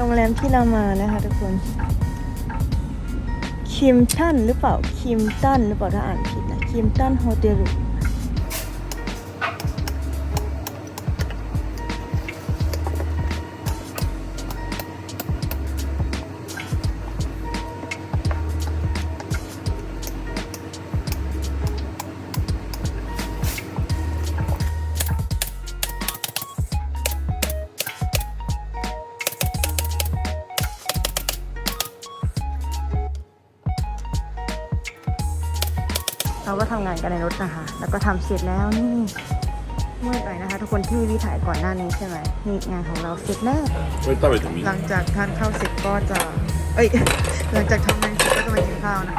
โรงแรมที่เรามานะคะทุกคนคิมตันหรือเปล่าคิมตันหรือเปล่าถ้าอ่านผิดนะคิมตันโฮเทล งานกันในรถนะคะ แล้วก็ทำเสร็จแล้วนี่เมืดหน่อยนะคะ ทุกคนที่วิถ่ายก่อนหน้านี้ใช่ไหมนี่งานของเราเสร็จแล้หลังจากทานข้าวเสร็จก็จะ เอ้ย หลังจากทำงานเสร็จก็จะมากินข้าวนะ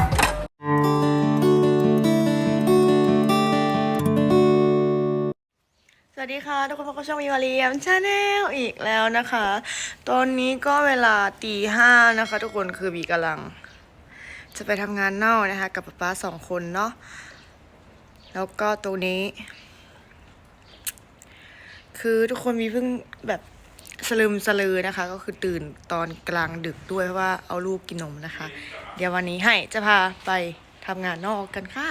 สวัสดีค่ะ ทุกคนพบกับช่องมีวาเลียมชาแนลอีกแล้วนะคะ ตอนนี้ก็เวลาตีห้านะคะ ทุกคนคือบีกำลัง จะไปทำงานนอกนะคะ กับป๊าป๊าสองคนเนาะ แล้วก็ตรงนี้ คือทุกคนมีเพิ่งแบบสลืมสลือนะคะ ก็คือตื่นตอนกลางดึกด้วยเพราะว่าเอาลูกกินนมนะคะ เดี๋ยววันนี้ให้จะพาไปทำงานนอกกันค่ะ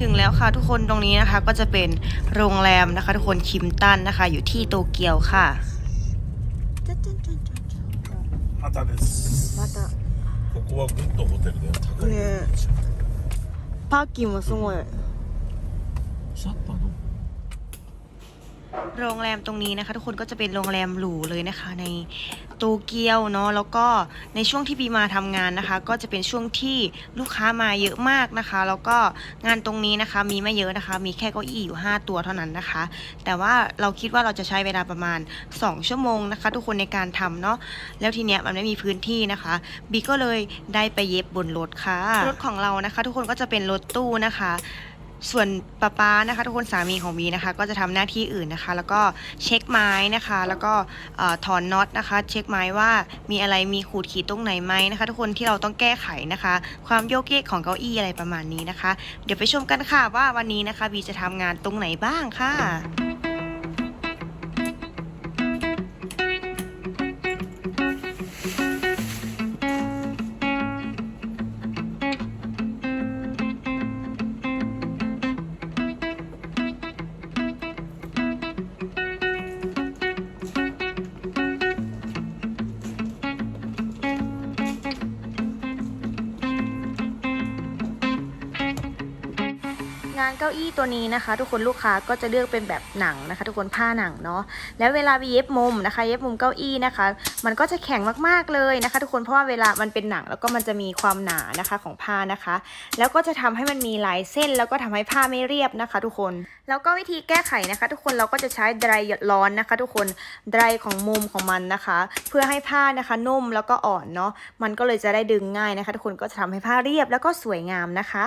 ถึงแล้วค่ะทุกคนตรงนี้นะคะ ก็จะเป็นโรงแรมนะคะ ทุกคนคิมตันนะคะ อยู่ที่โตเกียวค่ะ またですまたここはグッドホテルだよ高いねえパーキンもすごいシャッターどこ โรงแรมตรงนี้นะคะ ทุกคนก็จะเป็นโรงแรมหรูเลยนะคะ ในโตเกียวเนาะแล้วก็ในช่วงที่ปีมาทำงานนะคะ ก็จะเป็นช่วงที่ลูกค้ามาเยอะมากนะคะ แล้วก็งานตรงนี้นะคะ มีไม่เยอะนะคะ มีแค่เก้าอี้อยู่ 5 ตัวเท่านั้นนะคะ แต่ว่าเราคิดว่าเราจะใช้เวลาประมาณ 2 ชั่วโมงนะคะ ทุกคนในการทำเนาะแล้วทีเนี้ยมันไม่มีพื้นที่นะคะบีก็เลยได้ไปเย็บบนรถค่ะรถของเรานะคะ ทุกคนก็จะเป็นรถตู้นะคะ ส่วนป้าป้านะคะ ทุกคนสามีของวีนะคะ ก็จะทำหน้าที่อื่นนะคะ แล้วก็เช็คไม้นะคะ แล้วก็ถอนน็อตนะคะ เช็คไม้ว่ามีอะไรมีขูดขีดตรงไหนไหมนะคะ ทุกคนที่เราต้องแก้ไขนะคะ ความโยกเยกของเก้าอี้อะไรประมาณนี้นะคะ เดี๋ยวไปชมกันค่ะว่าวันนี้นะคะวีจะทำงานตรงไหนบ้างค่ะ อี้ตัวนี้นะคะ ทุกคนลูกค้าก็จะเลือกเป็นแบบหนังนะคะ ทุกคนผ้าหนังเนาะแล้วเวลาไปเย็บมุมนะคะ เย็บมุมเก้าอี้นะคะ มันก็จะแข็งมากๆเลยนะคะ ทุกคนเพราะว่าเวลามันเป็นหนังแล้วก็มันจะมีความหนานะคะของผ้านะคะ แล้วก็จะทำให้มันมีลายเส้น แล้วก็ทำให้ผ้าไม่เรียบนะคะ ทุกคนแล้วก็วิธีแก้ไขนะคะ ทุกคนเราก็จะใช้ไดรร้อนนะคะ ทุกคนไดรของมุมของมันนะคะ เพื่อให้ผ้านะคะนุ่มแล้วก็อ่อนเนาะมันก็เลยจะได้ดึงง่ายนะคะ ทุกคนก็จะทำให้ผ้าเรียบแล้วก็สวยงามนะคะ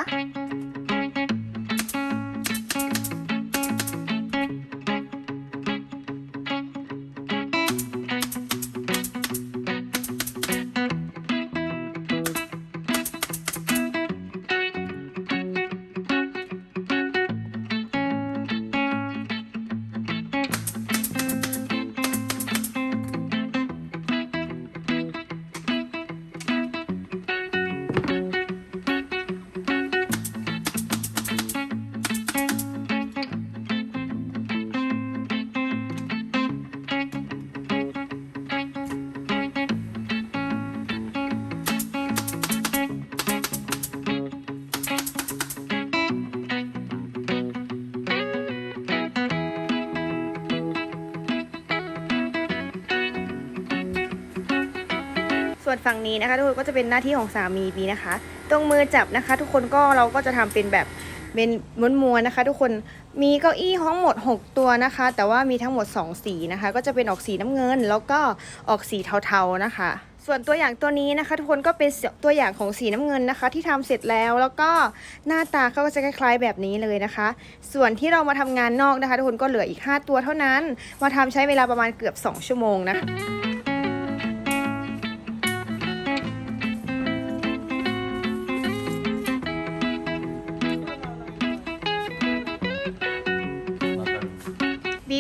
วนฝั่งนี้นะคะทุกคนก็จะเป็นหน้าที่ของสามีบีนะคะ ตรงมือจับนะคะ ทุกคนก็เราก็จะทำเป็นแบบเป็นม้วนๆนะคะ ทุกคนมีเก้าอี้ทั้งหมด 6 ตัวนะคะ แต่ว่ามีทั้งหมด 2 สีนะคะ ก็จะเป็นออกสีน้ำเงิน แล้วก็ออกสีเทาๆนะคะ ส่วนตัวอย่างตัวนี้นะคะ ทุกคนก็เป็นตัวอย่างของสีน้ำเงินนะคะ ที่ทำเสร็จแล้วแล้วก็หน้าตาเขาก็จะคล้ายๆแบบนี้เลยนะคะ ส่วนที่เรามาทำงานนอกนะคะ ทุกคนก็เหลืออีก 5 ตัวเท่านั้น มาทำใช้เวลาประมาณเกือบ 2 ชั่วโมงนะคะ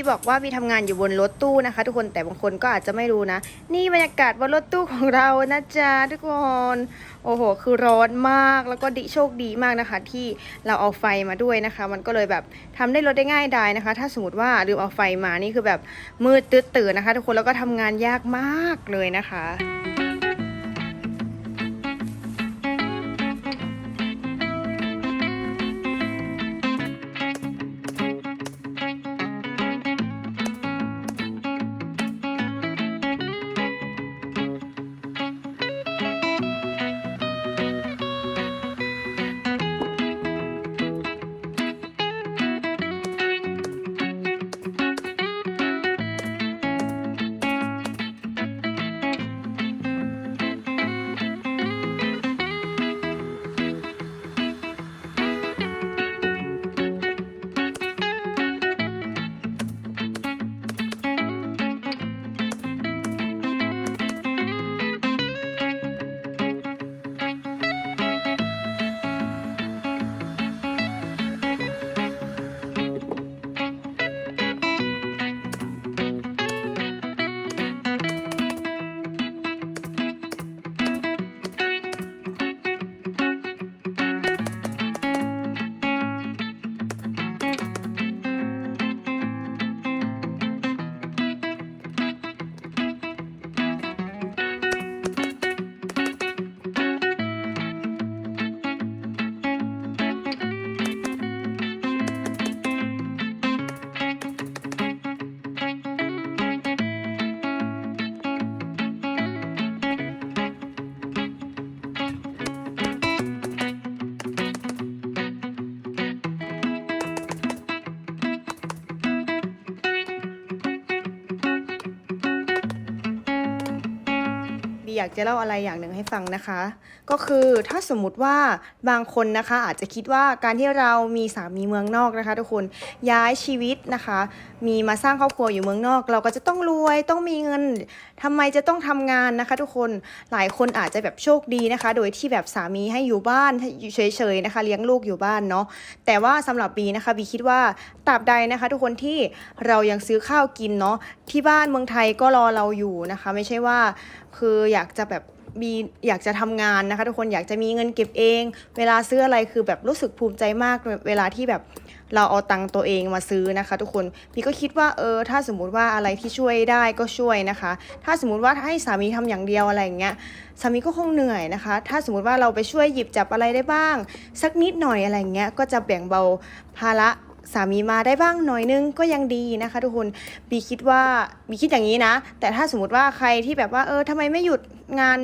บีบอกว่าบีทำงานอยู่บนรถตู้นะคะ ทุกคนแต่บางคนก็อาจจะไม่รู้นะ นี่บรรยากาศบนรถตู้ของเรานะจ๊ะทุกคนโอ้โห คือร้อนมากแล้วก็ดิโชคดีมากนะคะ ที่เราเอาไฟมาด้วยนะคะ มันก็เลยแบบทำได้รถได้ง่ายดายนะคะ ถ้าสมมติว่าลืมเอาไฟมานี่คือแบบมืดตื้อตื่นนะคะ ทุกคนแล้วก็ทำงานยากมากเลยนะคะ อยากจะเล่าอะไรอย่างหนึ่งให้ฟังนะคะ ก็คือถ้าสมมติว่าบางคนนะคะอาจจะคิดว่าการที่เรามีสามีเมืองนอกนะคะ ทุกคนย้ายชีวิตนะคะ มีมาสร้างครอบครัวอยู่เมืองนอก เราก็จะต้องรวยต้องมีเงินทำไมจะต้องทำงานนะคะ ทุกคนหลายคนอาจจะแบบโชคดีนะคะ โดยที่แบบสามีให้อยู่บ้านให้อยู่เฉยๆนะคะ เลี้ยงลูกอยู่บ้านเนาะแต่ว่าสำหรับบีนะคะบีคิดว่าตราบใดนะคะ ทุกคนที่เรายังซื้อข้าวกินเนาะที่บ้านเมืองไทยก็รอเราอยู่นะคะ ไม่ใช่ว่า คืออยากจะแบบมีอยากจะทำงานนะคะ ทุกคนอยากจะมีเงินเก็บเอง เวลาซื้ออะไรคือแบบรู้สึกภูมิใจมากเวลาที่แบบเราเอาตังค์ตัวเองมาซื้อนะคะ ทุกคนพี่ก็คิดว่าเออถ้าสมมุติว่าอะไรที่ช่วยได้ก็ช่วยนะคะ ถ้าสมมุติว่าให้สามีทำอย่างเดียวอะไรอย่างเงี้ยสามีก็คงเหนื่อยนะคะ ถ้าสมมุติว่าเราไปช่วยหยิบจับอะไรได้บ้าง สักนิดหน่อยอะไรอย่างเงี้ยก็จะแบ่งเบาภาระ สามีมาได้บ้างหน่อยนึงก็ยังดีนะคะ ทุกคนบีคิดว่าบีคิดอย่างนี้นะ แต่ถ้าสมมติว่าใครที่แบบว่าเออทำไมไม่หยุดงาน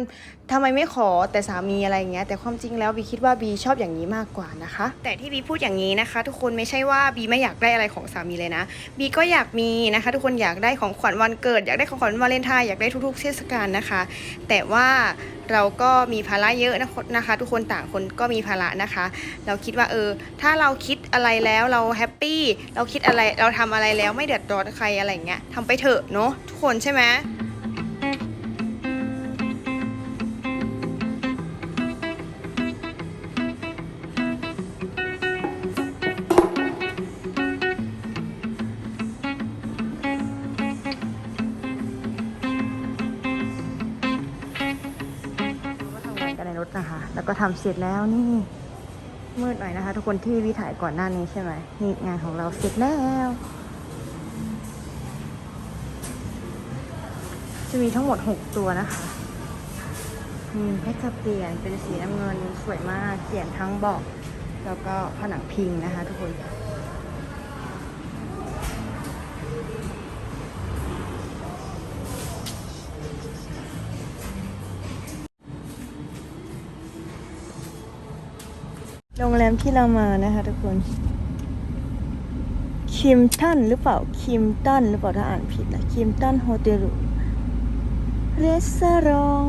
ทำไมไม่ขอแต่สามีอะไรอย่างเงี้ยแต่ความจริงแล้วบีคิดว่าบีชอบอย่างนี้มากกว่านะคะ แต่ที่บีพูดอย่างนี้นะคะ ทุกคนไม่ใช่ว่าบีไม่อยากได้อะไรของสามีเลยนะบีก็อยากมีนะคะ ทุกคนอยากได้ของขวัญวันเกิด อยากได้ของขวัญวาเลนไทน์อยากได้ทุกๆเทศกาลนะคะ แต่ว่า เราก็มีภาระเยอะนะคะ ทุกคนต่างคนก็มีภาระนะคะ เราคิดว่าเออ ถ้าเราคิดอะไรแล้วเราแฮปปี้เราคิดอะไรเราทำอะไรแล้วไม่เดือดร้อนใครอะไรเงี้ยทำไปเถอะเนาะทุกคนใช่ไหม ทำเสร็จแล้วนี่ มืดหน่อยนะคะ ทุกคนที่วิถ่ายก่อนหน้านี้ใช่ไหมนี่งานของเราเสร็จแล้ว จะมีทั้งหมด 6 ตัวนะคะหืมเพชรเปลี่ยนเป็นสีน้ำเงินสวยมากเปลี่ยนทั้งเบาะแล้วก็ผนังพิงนะคะ ทุกคน โรงแรมที่เรามานะคะทุกคนคิมตันหรือเปล่าคิมตันหรือเปล่าถ้าอ่านผิดนะคิมตันโฮเทลรีสอร์ง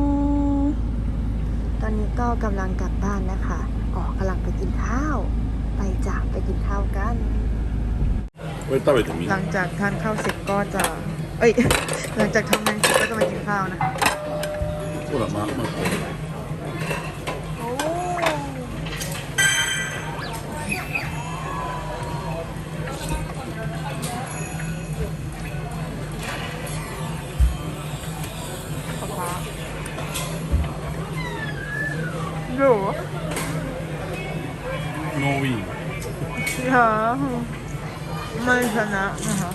ตอนนี้ก็กำลังกลับบ้านนะคะออกกำลังไปกินข้าว ไปจากไปกินข้าวกัน หลังจากทานข้าวเสร็จก็จะ เอ้ย หลังจากทำงานเสร็จก็จะมากินข้าวนะคะมา、まあ、まあ、ค่ะไม่ชนะนะคะ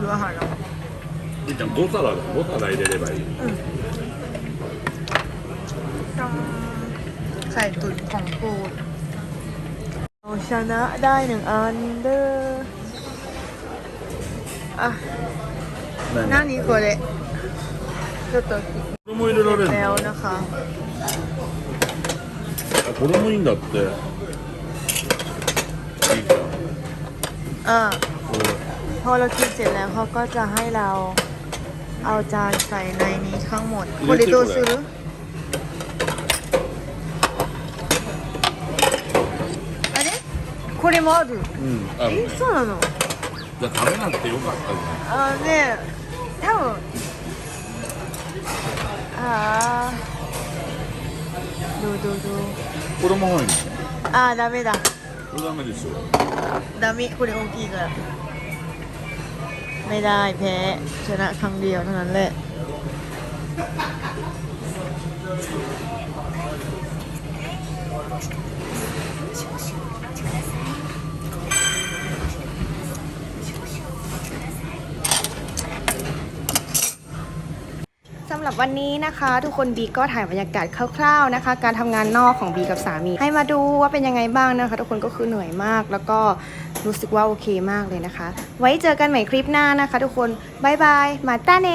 ดูอาหารเรา いいじゃん5皿だ5皿入れればいい ไข่ตุ๋นของโปรดเราชนะได้หนึ่งอันเด้ออ่ะหน้า 何 นี้โกเละちょっとこれも入れられる แล้ว の นะคะ あこれもいいんだって อ่า これ พอเรากินเสร็จแล้วเขาก็จะให้เราเอาจานใส่ในนี้ทั้งหมดโคริโตซูรุあれこれもあるうんあるねえそうなのじゃあ食べなくてよかったじゃんあのね多分ああどうどうどうこれも入るのああダメだ これダメでしょダメこれ大きいからไม่ได้แพ้ชนะครั้งเดียวเท่านั้นแหละ รับวันนี้นะคะ ทุกคนบีก็ถ่ายบรรยากาศคร่าวๆนะคะ การทำงานนอกของบีกับสามี ให้มาดูว่าเป็นยังไงบ้างนะคะ ทุกคนก็คือเหนื่อยมาก แล้วก็รู้สึกว่าโอเคมากเลยนะคะ ไว้เจอกันใหม่คลิปหน้านะคะ ทุกคนบายบายมาต้าเน